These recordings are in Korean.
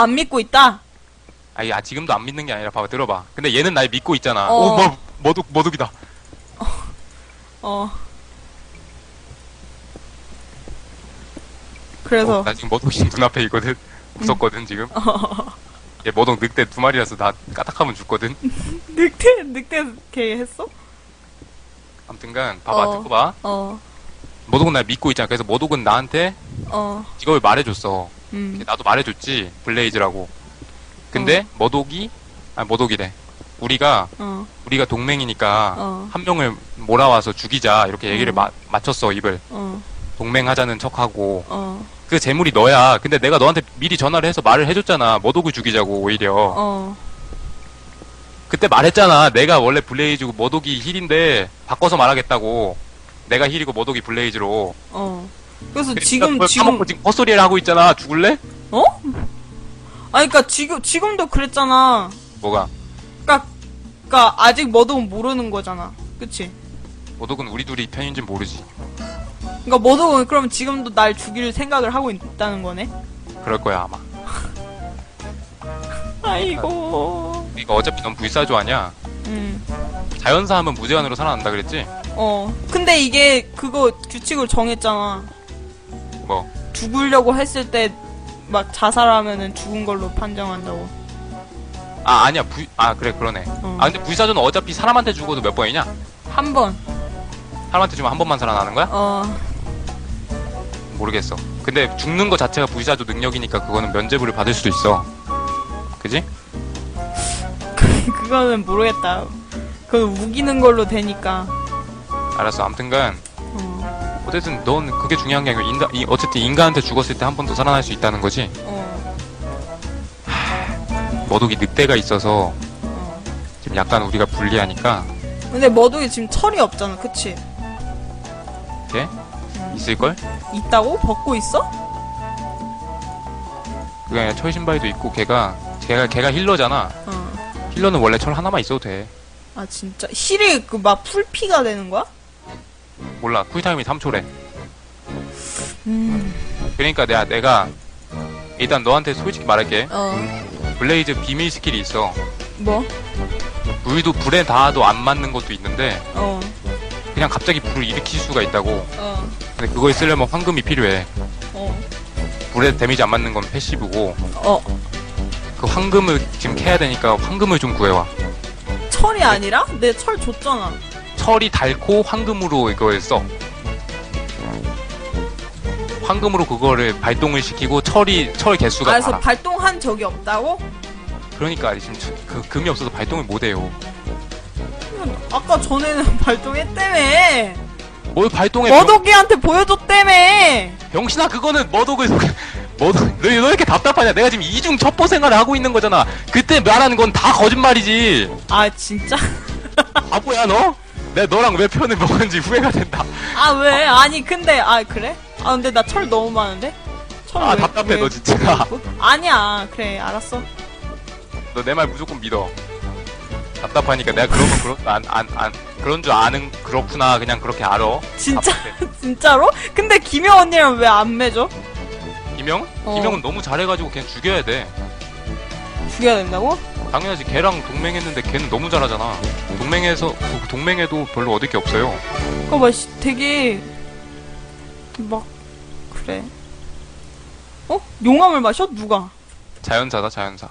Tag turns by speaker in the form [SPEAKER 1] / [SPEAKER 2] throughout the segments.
[SPEAKER 1] 안 믿고 있다.
[SPEAKER 2] 아니, 아, 지금도 안 믿는 게 아니라 봐봐, 들어봐. 근데 얘는 날 믿고 있잖아.
[SPEAKER 1] 어.
[SPEAKER 2] 오, 뭐, 머독, 머독이다.
[SPEAKER 1] 어. 그래서
[SPEAKER 2] 어, 나 지금 머독이 눈앞에 있거든. 무섭거든, 지금. 얘 머독 늑대 두 마리라서 나 까딱하면 죽거든.
[SPEAKER 1] 늑대 늑대 걔 했어?
[SPEAKER 2] 아무튼간, 봐봐,
[SPEAKER 1] 어.
[SPEAKER 2] 듣고 봐.
[SPEAKER 1] 어.
[SPEAKER 2] 머독은 날 믿고 있잖아. 그래서 머독은 나한테
[SPEAKER 1] 어.
[SPEAKER 2] 이걸 말해줬어.
[SPEAKER 1] 음.
[SPEAKER 2] 나도 말해줬지. 블레이즈라고. 근데 머독이, 아, 머독이래. 우리가,
[SPEAKER 1] 어.
[SPEAKER 2] 우리가 동맹이니까
[SPEAKER 1] 어.
[SPEAKER 2] 한 명을 몰아와서 죽이자. 이렇게 얘기를
[SPEAKER 1] 어.
[SPEAKER 2] 마- 맞췄어, 입을.
[SPEAKER 1] 어.
[SPEAKER 2] 동맹하자는 척하고.
[SPEAKER 1] 어.
[SPEAKER 2] 그 재물이 너야. 근데 내가 너한테 미리 전화를 해서 말을 해줬잖아. 머독을 죽이자고, 오히려.
[SPEAKER 1] 어.
[SPEAKER 2] 그때 말했잖아. 내가 원래 블레이즈고 머독이 힐인데 바꿔서 말하겠다고. 내가 힐이고 머독이 블레이즈로.
[SPEAKER 1] 어. 그래서
[SPEAKER 2] 그러니까
[SPEAKER 1] 지금
[SPEAKER 2] 그걸
[SPEAKER 1] 지금
[SPEAKER 2] 까먹고 지금 헛소리를 하고 있잖아. 죽을래?
[SPEAKER 1] 어? 아니 그니까 지금 지금도 그랬잖아.
[SPEAKER 2] 뭐가?
[SPEAKER 1] 그니까 그니까 아직 뭐도 모르는 거잖아. 그치?
[SPEAKER 2] 머독은 우리 둘이 편인지 모르지.
[SPEAKER 1] 그니까 뭐도 그럼 지금도 날 죽일 생각을 하고 있다는 거네.
[SPEAKER 2] 그럴 거야 아마.
[SPEAKER 1] 아이고.
[SPEAKER 2] 그러니까 어차피 넌 불사조 아니야.
[SPEAKER 1] 음.
[SPEAKER 2] 자연사 하면 무제한으로 살아난다 그랬지?
[SPEAKER 1] 어. 근데 이게 그거 규칙을 정했잖아.
[SPEAKER 2] 뭐
[SPEAKER 1] 죽으려고 했을 때 막 자살하면은 죽은 걸로 판정한다고.
[SPEAKER 2] 아 아니야 불, 아 그래 그러네.
[SPEAKER 1] 어.
[SPEAKER 2] 아 근데 불사조는 어차피 사람한테 죽어도 몇 번이냐?
[SPEAKER 1] 한 번.
[SPEAKER 2] 사람한테 죽으면 한 번만 살아나는 거야?
[SPEAKER 1] 어.
[SPEAKER 2] 모르겠어. 근데 죽는 거 자체가 불사조 능력이니까 그거는 면제부를 받을 수도 있어. 그지?
[SPEAKER 1] 그거는 모르겠다. 그건 우기는 걸로 되니까.
[SPEAKER 2] 알았어. 아무튼간
[SPEAKER 1] 어.
[SPEAKER 2] 어쨌든 넌 그게 중요한 게 아니고 인간, 이- 어쨌든 인간한테 죽었을 때 한 번 더 살아날 수 있다는 거지.
[SPEAKER 1] 어.
[SPEAKER 2] 머독이 늑대가 있어서
[SPEAKER 1] 어.
[SPEAKER 2] 지금 약간 우리가 불리하니까
[SPEAKER 1] 근데 머독이 지금 철이 없잖아. 그치?
[SPEAKER 2] 걔 있을 걸?
[SPEAKER 1] 있다고? 벗고 있어?
[SPEAKER 2] 그게 아니라 철 신발도 있고 걔가 걔가 걔가 힐러잖아.
[SPEAKER 1] 어.
[SPEAKER 2] 힐러는 원래 철 하나만 있어도 돼.
[SPEAKER 1] 아 진짜 힐이 그 막 풀피가 되는 거야?
[SPEAKER 2] 몰라 쿨타임이 3초래.
[SPEAKER 1] 음.
[SPEAKER 2] 그러니까 내가 내가 일단 너한테 솔직히 말할게.
[SPEAKER 1] 어.
[SPEAKER 2] 블레이즈 비밀 스킬이 있어.
[SPEAKER 1] 뭐?
[SPEAKER 2] 불도 불에 닿아도 안 맞는 것도 있는데
[SPEAKER 1] 어.
[SPEAKER 2] 그냥 갑자기 불을 일으킬 수가 있다고.
[SPEAKER 1] 어.
[SPEAKER 2] 근데 그거에 쓰려면 황금이 필요해.
[SPEAKER 1] 어.
[SPEAKER 2] 불에 데미지 안 맞는 건 패시브고
[SPEAKER 1] 어.
[SPEAKER 2] 그 황금을 지금 캐야 되니까 황금을 좀 구해와.
[SPEAKER 1] 철이 아니라? 내 철 줬잖아.
[SPEAKER 2] 철이 닳고 황금으로 이걸 써. 황금으로 그거를 발동을 시키고 철이 철 개수가
[SPEAKER 1] 그래서
[SPEAKER 2] 달아.
[SPEAKER 1] 발동한 적이 없다고?
[SPEAKER 2] 그러니까 지금 저- 그 금이 없어서 발동을 못 해요.
[SPEAKER 1] 아까 전에는 발동했다며.
[SPEAKER 2] 뭘 발동해? 병,
[SPEAKER 1] 머독이한테 보여줬다며.
[SPEAKER 2] 병신아 그거는 머독을 머독 너, 너 이렇게 답답하냐? 내가 지금 이중 첩보 생활을 하고 있는 거잖아. 그때 말하는 건 다 거짓말이지.
[SPEAKER 1] 아 진짜?
[SPEAKER 2] 바보야 너? 내가 너랑 왜 편을 먹었는지 후회가 된다.
[SPEAKER 1] 아 왜? 아니 근데 아 그래? 아 근데 나 철 너무 많은데? 철
[SPEAKER 2] 아
[SPEAKER 1] 왜-
[SPEAKER 2] 답답해
[SPEAKER 1] 왜
[SPEAKER 2] 너 진짜.
[SPEAKER 1] 뭐? 아니야 그래 알았어
[SPEAKER 2] 너 내 말 무조건 믿어. 답답하니까 내가 그런 거 그런 안안 안 그런 줄 아는 그렇구나 그냥 그렇게 알아.
[SPEAKER 1] 진짜. 진짜로? 근데 김영 언니랑 왜 안 맺어?
[SPEAKER 2] 김영?
[SPEAKER 1] 어.
[SPEAKER 2] 김영은 너무 잘해가지고 그냥 죽여야 돼.
[SPEAKER 1] 죽여야 된다고?
[SPEAKER 2] 당연하지. 걔랑 동맹했는데 걔는 너무 잘하잖아. 동맹에서 그 동맹에도 별로 얻을 게 없어요.
[SPEAKER 1] 봐 씨, 되게 막 그래 어? 용암을 마셔? 누가?
[SPEAKER 2] 자연사다 자연사.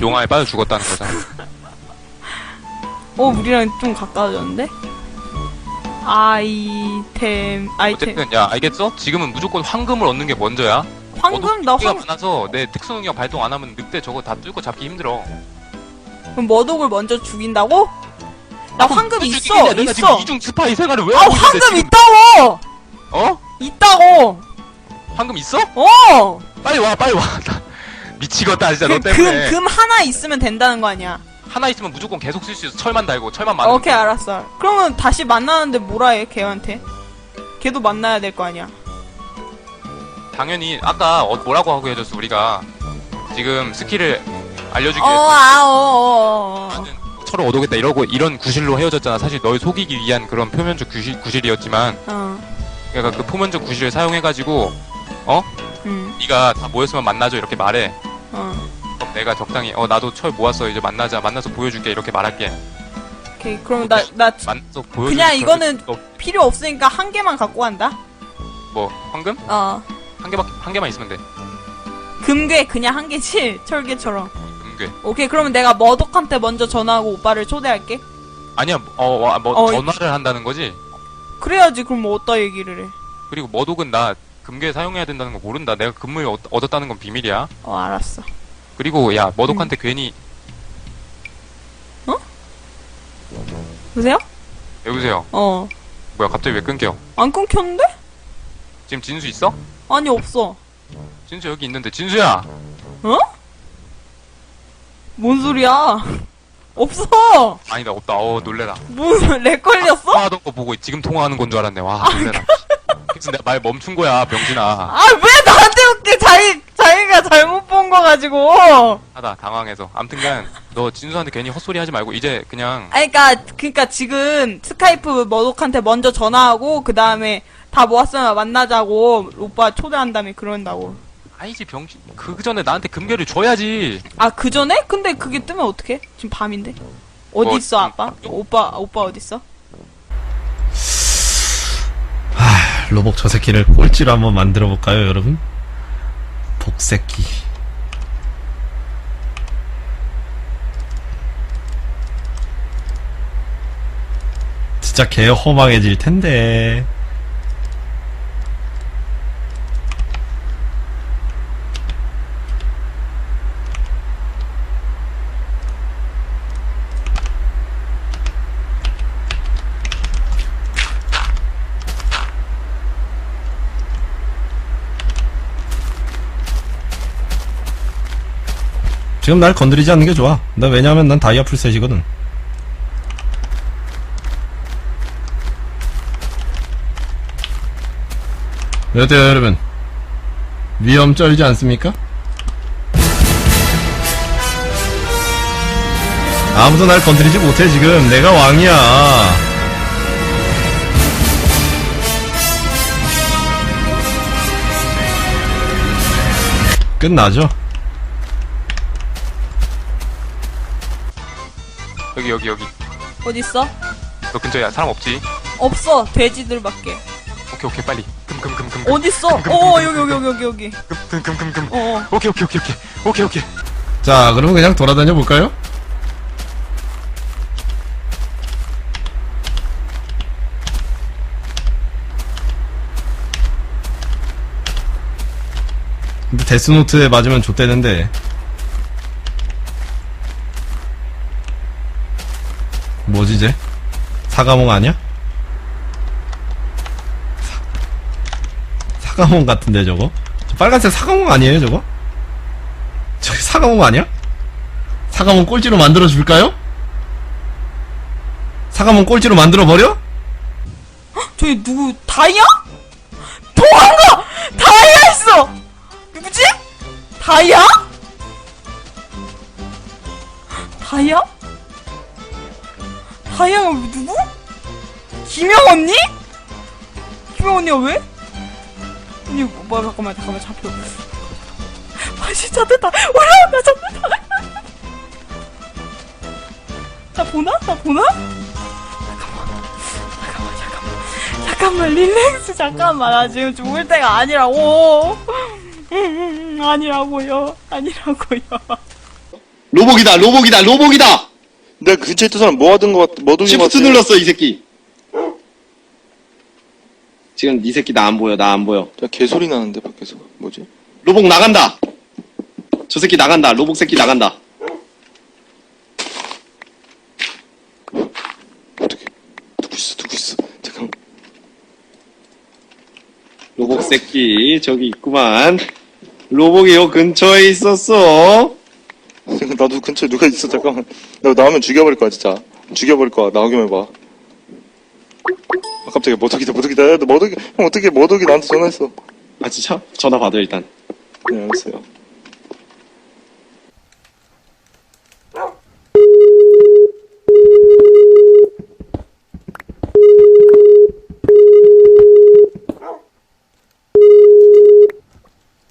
[SPEAKER 2] 용암에 빠져 죽었다는 거잖아.
[SPEAKER 1] 어 우리랑 좀 가까워졌는데? 아이템 아이템
[SPEAKER 2] 어쨌든 야 알겠어? 지금은 무조건 황금을 얻는 게 먼저야.
[SPEAKER 1] 황금?
[SPEAKER 2] 나가
[SPEAKER 1] 황,
[SPEAKER 2] 많아서 내 특수 능력 발동 안 하면 늑대 저거 다 뚫고 잡기 힘들어.
[SPEAKER 1] 그럼 머독을 먼저 죽인다고? 나 황금
[SPEAKER 2] 왜
[SPEAKER 1] 있어?
[SPEAKER 2] 내가 지금
[SPEAKER 1] 있어
[SPEAKER 2] 이중 스파이 생활을 왜
[SPEAKER 1] 아
[SPEAKER 2] 하고 있는데
[SPEAKER 1] 황금
[SPEAKER 2] 지금-
[SPEAKER 1] 있다고!
[SPEAKER 2] 어?
[SPEAKER 1] 있다고!
[SPEAKER 2] 황금 있어?
[SPEAKER 1] 어!
[SPEAKER 2] 빨리 와 빨리 와. 나 미치겠다 진짜 너
[SPEAKER 1] 그,
[SPEAKER 2] 때문에.
[SPEAKER 1] 금, 금 하나 있으면 된다는 거 아니야
[SPEAKER 2] 하나 있으면 무조건 계속 쓸 수 있어. 철만 달고 철만 많으면.
[SPEAKER 1] 오케이 알았어 그러면 다시 만나는데 뭐라 해 걔한테 걔도 만나야 될 거 아니야
[SPEAKER 2] 당연히 아까 어, 뭐라고 하고 해줬어 우리가 지금 스킬을 알려주기 위해
[SPEAKER 1] 어아어어어
[SPEAKER 2] 나는 철을 얻어오겠다 이러고 이런 구실로 헤어졌잖아. 사실 널 속이기 위한 그런 표면적 구실, 구실이었지만
[SPEAKER 1] 어,
[SPEAKER 2] 그러니까 그 표면적 구실을 사용해가지고 어?
[SPEAKER 1] 음,
[SPEAKER 2] 네가 다 모였으면 만나죠 이렇게 말해.
[SPEAKER 1] 어.
[SPEAKER 2] 그럼 내가 적당히 어 나도 철 모았어 이제 만나자 만나서 보여줄게 이렇게 말할게
[SPEAKER 1] 오케이. 그럼 나, 나
[SPEAKER 2] 만나서 보여줄게
[SPEAKER 1] 그냥 이거는
[SPEAKER 2] 너,
[SPEAKER 1] 필요 없으니까 한 개만 갖고 간다?
[SPEAKER 2] 뭐 황금?
[SPEAKER 1] 어.
[SPEAKER 2] 한 개밖에 한 개만 있으면 돼
[SPEAKER 1] 금괴 그냥 한 개지? 철괴처럼.
[SPEAKER 2] 금괴
[SPEAKER 1] 오케이. 그러면 내가 머독한테 먼저 전화하고 오빠를 초대할게.
[SPEAKER 2] 아니야 어뭐 어, 뭐
[SPEAKER 1] 어,
[SPEAKER 2] 전화를 한다는 거지
[SPEAKER 1] 그래야지. 그럼 뭐 어디다 얘기를 해.
[SPEAKER 2] 그리고 머독은 나 금괴 사용해야 된다는 거 모른다 내가 금을 얻, 얻었다는 건 비밀이야
[SPEAKER 1] 어, 알았어.
[SPEAKER 2] 그리고 야 머독한테
[SPEAKER 1] 음.
[SPEAKER 2] 괜히
[SPEAKER 1] 보세요?
[SPEAKER 2] 여보세요
[SPEAKER 1] 어.
[SPEAKER 2] 뭐야 갑자기 왜 끊겨
[SPEAKER 1] 안 끊겼는데?
[SPEAKER 2] 지금 진수 있어?
[SPEAKER 1] 아니, 없어.
[SPEAKER 2] 진수 여기 있는데 진수야
[SPEAKER 1] 어? 뭔 소리야? 없어!
[SPEAKER 2] 아니다 없다 어 놀래라
[SPEAKER 1] 무슨, 렉 걸렸어?
[SPEAKER 2] 통화하던 거 보고 지금 통화하는 건 줄 알았네 와 놀래라 그래서 내가 말 멈춘 거야 병진아
[SPEAKER 1] 아, 왜 나한테 웃게? 자기, 자기가 잘못 본 거 가지고!
[SPEAKER 2] 하다 당황해서 암튼간 너 진수한테 괜히 헛소리 하지 말고 이제 그냥
[SPEAKER 1] 아니, 그니까, 그니까 지금 스카이프 머독한테 먼저 전화하고, 그 다음에 다 모았으면 만나자고, 오빠 초대한 다음에 그런다고.
[SPEAKER 2] 아니지 병신 그 전에 나한테 금괴를 줘야지
[SPEAKER 1] 아, 그 전에? 근데 그게 뜨면 어떡해? 지금 밤인데? 어디
[SPEAKER 2] 뭐,
[SPEAKER 1] 있어,
[SPEAKER 2] 음,
[SPEAKER 1] 아빠? 오빠, 오빠 어디 있어?
[SPEAKER 3] 로복 저 새끼를 꼴찌로 한번 만들어 볼까요, 여러분? 복새끼. 진짜 개 허망해질 텐데. 지금 날 건드리지 않는 게 좋아. 나 왜냐하면 난 다이아 풀셋이거든. 어때요, 여러분? 위험 쩔지 않습니까? 아무도 날 건드리지 못해, 지금. 내가 왕이야. 끝나죠?
[SPEAKER 2] 여기 여기 여기
[SPEAKER 1] 어디 있어?
[SPEAKER 2] 너 근처에 사람 없지?
[SPEAKER 1] 없어, 돼지들밖에.
[SPEAKER 2] 오케이 오케이 빨리 금금금금
[SPEAKER 1] 어디 있어? 어, 여기, 여기, 여기, 여기, 여기.
[SPEAKER 2] 금금금금
[SPEAKER 1] 어, 어.
[SPEAKER 2] 오케이 오케이 오케이 오케이 오케이 오케이
[SPEAKER 3] 자, 그러면 그냥 돌아다녀 볼까요? 근데 데스노트에 맞으면 좆되는데 뭐지 쟤? 사과몽 아니야? 사, 사과몽 같은데 저거? 저 빨간색 사과몽 아니에요 저거? 저기 사과몽 아니야? 사과몽 꼴찌로 만들어 줄까요? 사과몽 꼴찌로 만들어 버려?
[SPEAKER 1] 저기 누구, 다이아? 도망가! 다이아 있어! 누구지? 다이아? 다이아? 다이아가 누구? 김영 언니? 김영 언니가 왜? 언니, 뭐, 잠깐만, 잠깐만, 잡혀. 아, 진짜 됐다. 올라온다, 잡혔다. 나 보나? 나 보나? 잠깐만, 잠깐만. 잠깐만, 릴렉스, 잠깐만. 나 지금 죽을 때가 아니라고. 음, 아니라고요. 아니라고요.
[SPEAKER 4] 로복이다, 로복이다, 로복이다!
[SPEAKER 5] 내가 근처에 있던 사람 뭐 하던 거 같, 뭐 하던 거
[SPEAKER 4] 시프트
[SPEAKER 5] 같아.
[SPEAKER 4] 눌렀어, 이 새끼. 지금 이 새끼 나 안 보여, 나 안 보여.
[SPEAKER 5] 야, 개소리 나는데, 밖에서. 뭐지?
[SPEAKER 4] 로복 나간다! 저 새끼 나간다, 로복 새끼 나간다.
[SPEAKER 5] 어떻게. 누구 있어, 누구 있어. 잠깐만.
[SPEAKER 4] 로복 새끼, 저기 있구만. 로복이 요 근처에 있었어.
[SPEAKER 5] 나도 근처에 누가 있어, 잠깐만. 나 나오면 죽여버릴 거야, 진짜. 죽여버릴 거야, 나오기만 해봐. 아, 깜짝이야, 머독이다, 머독이다. 야, 너 머독이, 형 어떻게 머독이 나한테 전화했어.
[SPEAKER 4] 아, 진짜? 전화 받아, 일단.
[SPEAKER 5] 네, 알았어요.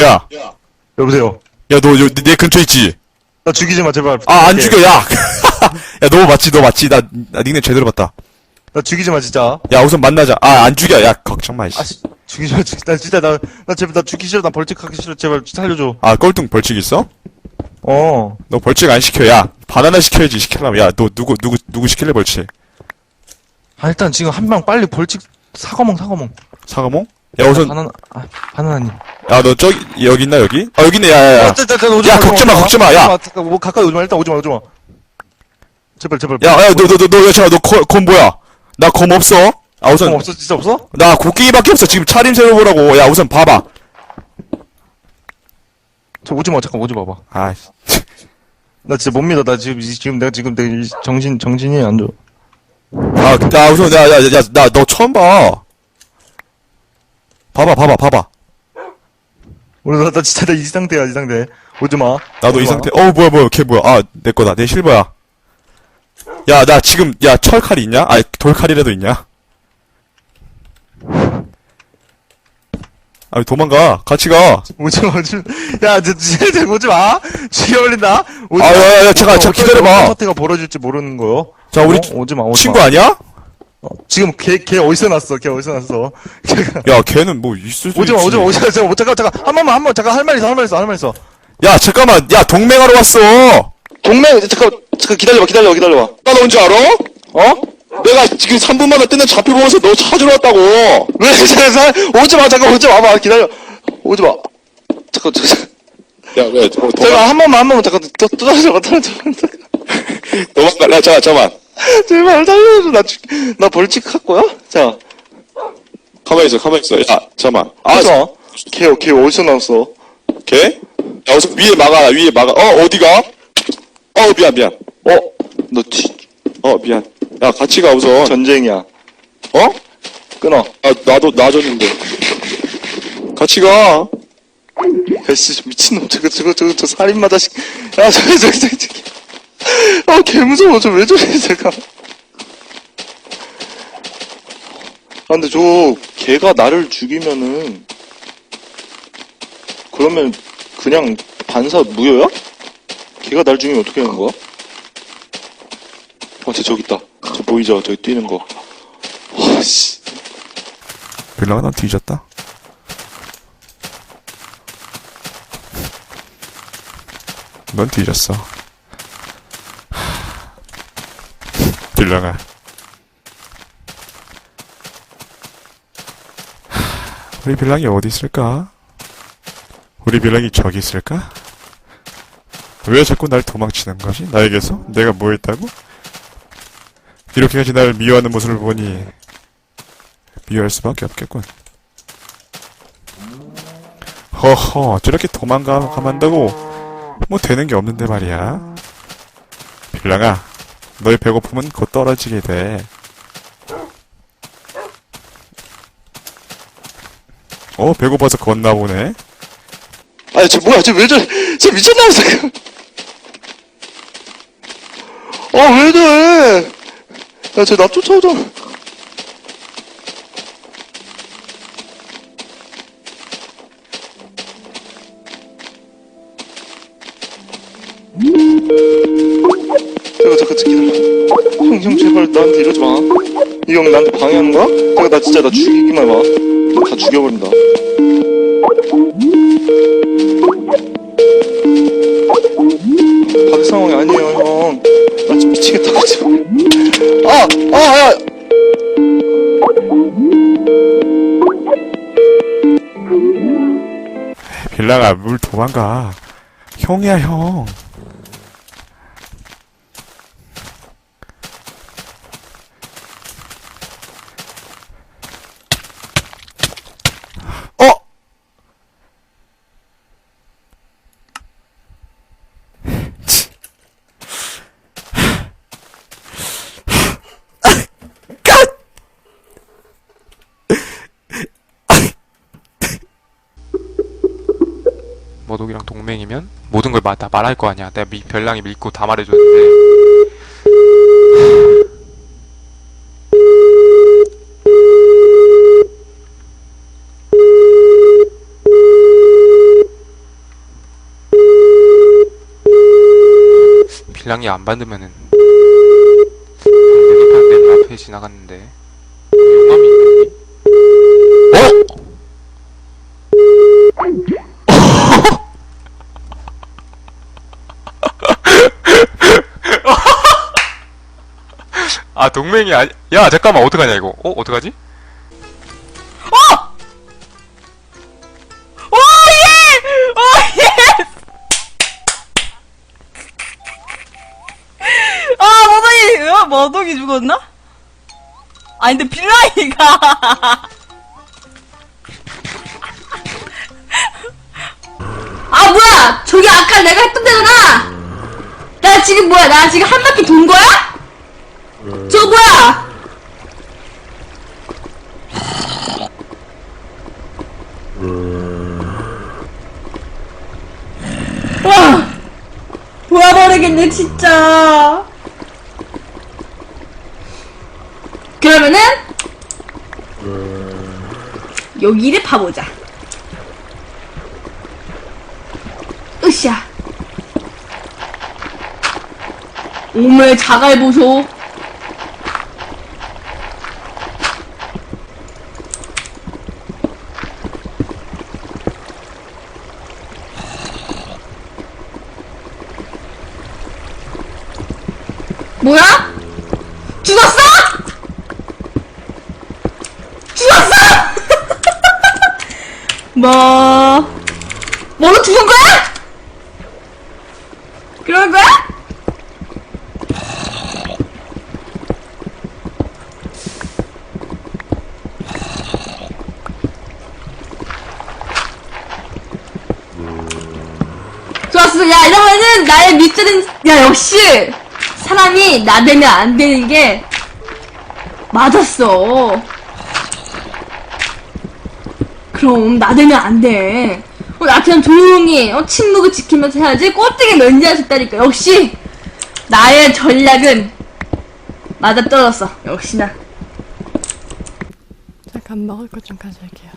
[SPEAKER 6] 야, 여보세요. 야, 너, 요, 내 근처에 있지?
[SPEAKER 5] 나 죽이지 마 제발.
[SPEAKER 6] 아, 안. 죽여, 야! 야, 너 맞지, 너 맞지? 나, 나 닉네임 제대로 봤다.
[SPEAKER 5] 나 죽이지 마 진짜.
[SPEAKER 6] 야, 우선 만나자. 아, 안 죽여. 야, 걱정 마, 이씨.
[SPEAKER 5] 아 씨, 죽이지 마. 죽- 나 진짜 나 나 제발 나 죽기 싫어. 나 벌칙하기 싫어. 제발 살려줘.
[SPEAKER 6] 아, 꼴등 벌칙 있어?
[SPEAKER 5] 어.
[SPEAKER 6] 너 벌칙 안 시켜, 야. 바나나 시켜야지, 시키려면. 야, 너 누구, 누구, 누구 시킬래, 벌칙?
[SPEAKER 5] 아 일단 지금 한명 빨리 벌칙 사과몽 사과몽.
[SPEAKER 6] 사과몽? 야, 우선,
[SPEAKER 5] 바나나 아 바나나님.
[SPEAKER 6] 야, 너 저기, 여기 있나, 여기? 아, 여기 있네, 야, 야, 야.
[SPEAKER 5] 아, 자, 자, 자, 오지
[SPEAKER 6] 야,
[SPEAKER 5] 마,
[SPEAKER 6] 걱정 마, 걱정 마, 야.
[SPEAKER 5] 잠깐, 뭐 가까이 오지 마. 일단 오지 마, 오지 마. 제발 제발.
[SPEAKER 6] 야, 야, 너, 너, 너, 너, 야, 잠깐, 너, 검, 검 뭐야? 나 검 없어? 아, 우선,
[SPEAKER 5] 어, 없어 진짜 없어?
[SPEAKER 6] 나 곡괭이밖에 없어. 지금 차림 세워보라고. 야, 우선 봐봐.
[SPEAKER 5] 저 오지 마. 잠깐 오지 마봐.
[SPEAKER 6] 아,
[SPEAKER 5] 나 진짜 못 믿어. 나 지금 이- 지금 내가 지금 내 이- 정신 정신이 안 좋아.
[SPEAKER 6] 아, 나 우선, 야, 야, 야, 나, 너 처음 봐. 봐봐, 봐봐, 봐봐.
[SPEAKER 5] 오늘 나, 나 진짜 나 이 상태야 이 상태. 오지 마.
[SPEAKER 6] 나도 이. 상태. 어, 뭐야, 뭐야, 걔 뭐야. 아, 내 거다. 내 실버야. 야, 나 지금, 야, 철칼 있냐? 아, 돌칼이라도 있냐? 아, 도망가. 같이 가.
[SPEAKER 5] 오지 마, 오지 마. 야, 저, 진짜 오지 마. 죽여버린다. 오지
[SPEAKER 6] 아,
[SPEAKER 5] 마.
[SPEAKER 6] 야, 야, 야, 잠깐, 잠깐
[SPEAKER 5] 어떤-
[SPEAKER 6] 기다려봐.
[SPEAKER 5] 사태가 벌어질지 모르는 거요.
[SPEAKER 6] 자, 우리
[SPEAKER 5] 어? 오지 마, 오지
[SPEAKER 6] 친구
[SPEAKER 5] 마.
[SPEAKER 6] 아니야?
[SPEAKER 5] 어, 지금 걔, 걔 어디서 났어? 걔 어디서 났어? 걔가.
[SPEAKER 6] 야, 걔는 뭐 있을 수
[SPEAKER 5] 오지 마,
[SPEAKER 6] 있지.
[SPEAKER 5] 오지 마, 오지 마. 잠깐, 잠깐, 잠깐. 한 번만, 한 번. 잠깐, 할 말 있어, 할 말 있어, 할 말 있어.
[SPEAKER 6] 야, 잠깐만. 야, 동맹하러 왔어.
[SPEAKER 4] 동맹 잠깐 잠깐 기다려봐 기다려봐 기다려봐 나 뭔지 알아? 어? 내가 지금 3분 만에 뜨는 좌표 보면서 너 찾으러 왔다고
[SPEAKER 5] 왜, 잠깐, 오지 마, 잠깐, 오지 마봐. 기다려. 오지 마. 잠깐, 잠깐.
[SPEAKER 4] 야왜 뭐,
[SPEAKER 5] 잠깐, 한 번만, 한 번만. 잠깐, 또, 또, 떨어져, 떨어져.
[SPEAKER 4] 도망갈래? 야 잠깐 잠깐
[SPEAKER 5] 제발 살려줘. 나, 죽, 나 벌칙 할 거야? 자,
[SPEAKER 4] 가만히 있어 가만히 있어 야 잠깐만
[SPEAKER 5] 아, 자. 걔, 걔 어디서 나왔어?
[SPEAKER 4] 걔? 야 우선 위에 막아 위에 막아 어 어디가? 어 미안 미안
[SPEAKER 5] 어? 너 뒤,
[SPEAKER 4] 어 미안 야 같이 가 우선
[SPEAKER 5] 전쟁이야.
[SPEAKER 4] 어?
[SPEAKER 5] 끊어.
[SPEAKER 4] 아 나도 놔줬는데 같이 가
[SPEAKER 5] 야, 씨, 미친놈, 저거, 저거, 저거, 저 살인마 자식. 야, 저거, 저거, 저거, 저거. 아, 개 무서워. 저 왜 저래, 잠깐. 아, 근데 저, 걔가 나를 죽이면은, 그러면, 그냥, 반사 무효야? 걔가 날 죽이면 어떻게 하는 거야? 어, 쟤 저기 있다. 저 보이죠? 저기 뛰는 거. 와, 씨.
[SPEAKER 6] 빌라가 넌 뒤졌다. 넌 뒤졌어. 빌라가. 우리 빌랑이 어디 있을까? 우리 빌랑이 저기 있을까? 왜 자꾸 날 도망치는 거지? 나에게서? 내가 뭐 했다고? 이렇게까지 날 미워하는 모습을 보니 미워할 수밖에 없겠군. 허허, 저렇게 도망가, 가만다고, 뭐 되는 게 없는데 말이야. 빌랑아, 너의 배고픔은 곧 떨어지게 돼. 어, 배고파서 걷나 보네.
[SPEAKER 5] 아니, 쟤 뭐야, 쟤왜 저래? 쟤 미쳤나, 잠깐. 아, 왜 저래? 야, 쟤나 쫓아오 잖아. 잠깐, 잠깐, 기다려. 형, 형, 제발 나한테 이러지 마. 이 형 나한테 방해하는 거야? 잠깐, 나 진짜 나 죽이기만 해봐. 나다 죽여버린다. 받을 상황이 아니에요, 형. 나 지금 미치겠다, 지금. 아! 아! 야!
[SPEAKER 6] 빌랑아, 물 도망가. 형이야, 형.
[SPEAKER 2] 머독이랑 동맹이면 모든 걸 맞다 말할 거 아니야. 내가 미, 별랑이 믿고 다 말해줬는데. 별랑이 안 받으면은 아, 내판 내눈 앞에 지나갔는데 아 동맹이 아니 야 잠깐만 어떡하냐 이거 어 어떡하지?
[SPEAKER 1] 오, 예! 오, 예! 아, 머독이, 어, 머독이 죽었나? 아니, 근데 빌라이가.
[SPEAKER 7] 아 뭐야 저기 아까 내가 했던 데잖아 나 지금 뭐야 나 지금 한 바퀴 돈 거야? 저 뭐야 와 보아버리겠네 진짜 그러면은 여기를 봐보자 으쌰. 오메 자갈 보소. 뭐야? 죽었어? 죽었어? 뭐? 뭐로 죽은 거야? 그런 거야? 좋았어. 야, 이러면은 나의 밑줄은, 야, 역시! 사람이 나대면 안 되는 게, 맞았어. 그럼 나대면 안 돼. 어, 나 그냥 조용히 어, 침묵을 지키면서 해야지 꼴등에 면제할 수 있다니까. 역시 나의 전략은 맞아 떨어졌어. 역시나.
[SPEAKER 8] 잠깐 먹을 것 좀 가져올게요.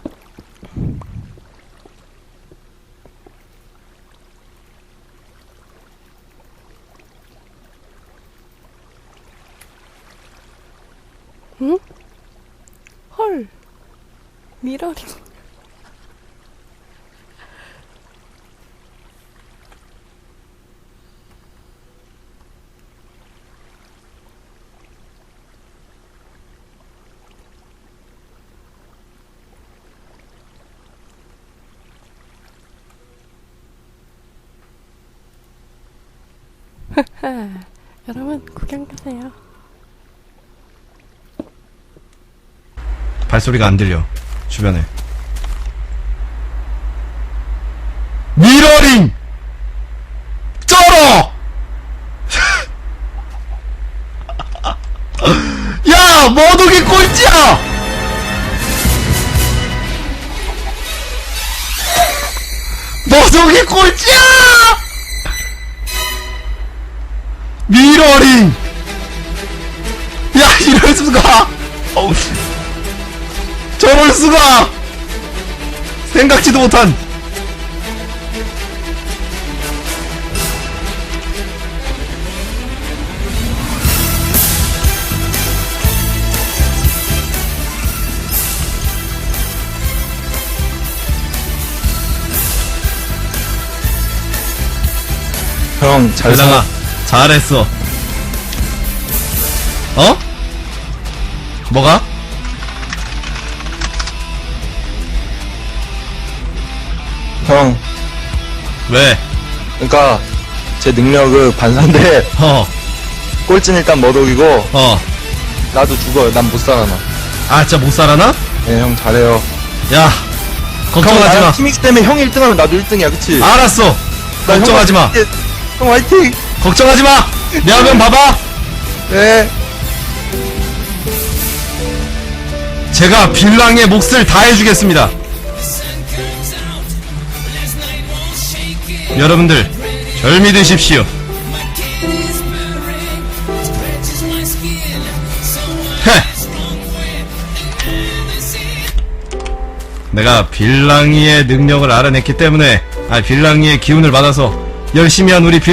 [SPEAKER 8] 응? 헐. 미러링. 여러분 구경 가세요.
[SPEAKER 3] 발소리가 안 들려. 주변에.
[SPEAKER 5] 형, 잘 사.
[SPEAKER 3] 대장아, 잘했어. 어? 뭐가?
[SPEAKER 5] 형,
[SPEAKER 3] 왜?
[SPEAKER 5] 그니까, 제 능력은 반사인데,
[SPEAKER 3] 어,
[SPEAKER 5] 꼴찌는 일단 머독이고,
[SPEAKER 3] 어.
[SPEAKER 5] 나도 죽어요. 난 못 살아나.
[SPEAKER 3] 아, 진짜 못 살아나?
[SPEAKER 5] 네, 형 잘해요.
[SPEAKER 3] 야, 걱정하지 마.
[SPEAKER 5] 팀이기 때문에 형이 1등하면 나도 1등이야, 그치?
[SPEAKER 3] 알았어.
[SPEAKER 5] 나
[SPEAKER 3] 걱정하지 마.
[SPEAKER 5] 형, 형 화이팅!
[SPEAKER 3] 걱정하지 마. 내 화면 봐봐.
[SPEAKER 5] 네.
[SPEAKER 3] 제가 빌랑의 몫을 다 해주겠습니다. 여러분들, 절 믿으십시오. 헤! 내가 빌랑이의 능력을 알아냈기 때문에, 아, 빌랑이의 기운을 받아서 열심히 한 우리 빌